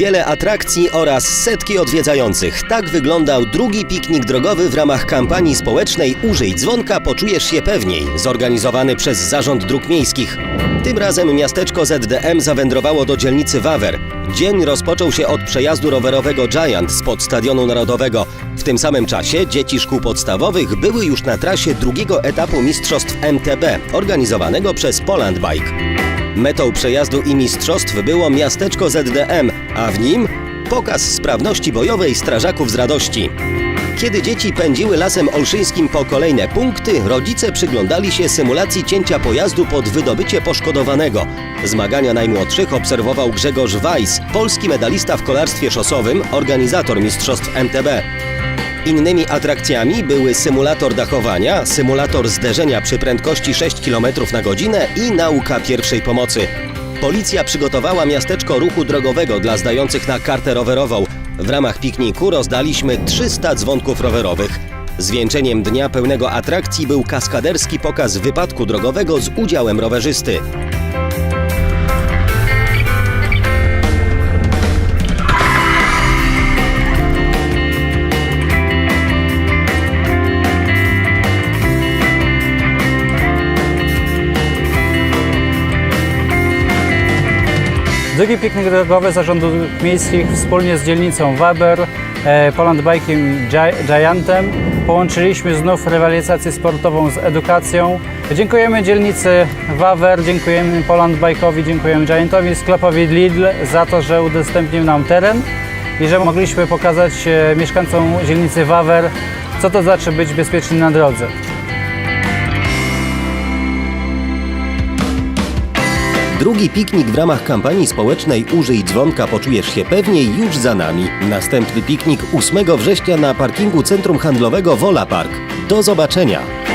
wiele atrakcji oraz setki odwiedzających. Tak wyglądał drugi piknik drogowy w ramach kampanii społecznej Użyj dzwonka, poczujesz się pewniej, zorganizowany przez Zarząd Dróg Miejskich. Tym razem miasteczko ZDM zawędrowało do dzielnicy Wawer. Dzień rozpoczął się od przejazdu rowerowego Giant spod Stadionu Narodowego. W tym samym czasie dzieci szkół podstawowych były już na trasie drugiego etapu Mistrzostw MTB, organizowanego przez Poland Bike. Metą przejazdu i mistrzostw było miasteczko ZDM, a w nim pokaz sprawności bojowej strażaków z radości. Kiedy dzieci pędziły lasem olszyńskim po kolejne punkty, rodzice przyglądali się symulacji cięcia pojazdu pod wydobycie poszkodowanego. Zmagania najmłodszych obserwował Grzegorz Weiss, polski medalista w kolarstwie szosowym, organizator mistrzostw MTB. Innymi atrakcjami były symulator dachowania, symulator zderzenia przy prędkości 6 km na godzinę i nauka pierwszej pomocy. Policja przygotowała miasteczko ruchu drogowego dla zdających na kartę rowerową. W ramach pikniku rozdaliśmy 300 dzwonków rowerowych. Zwieńczeniem dnia pełnego atrakcji był kaskaderski pokaz wypadku drogowego z udziałem rowerzysty. Drugi piknik drogowy Zarządu Miejskich wspólnie z dzielnicą Waber, e, Poland Bike'iem Gi- Giantem połączyliśmy znów rywalizację sportową z edukacją. Dziękujemy dzielnicy Wawer, dziękujemy Poland Bike'owi, dziękujemy Giantowi, sklepowi Lidl za to, że udostępnił nam teren i że mogliśmy pokazać e, mieszkańcom dzielnicy Wawer, co to znaczy być bezpiecznym na drodze. Drugi piknik w ramach kampanii społecznej Użyj dzwonka, poczujesz się pewniej już za nami. Następny piknik 8 września na parkingu Centrum Handlowego Wola Park. Do zobaczenia!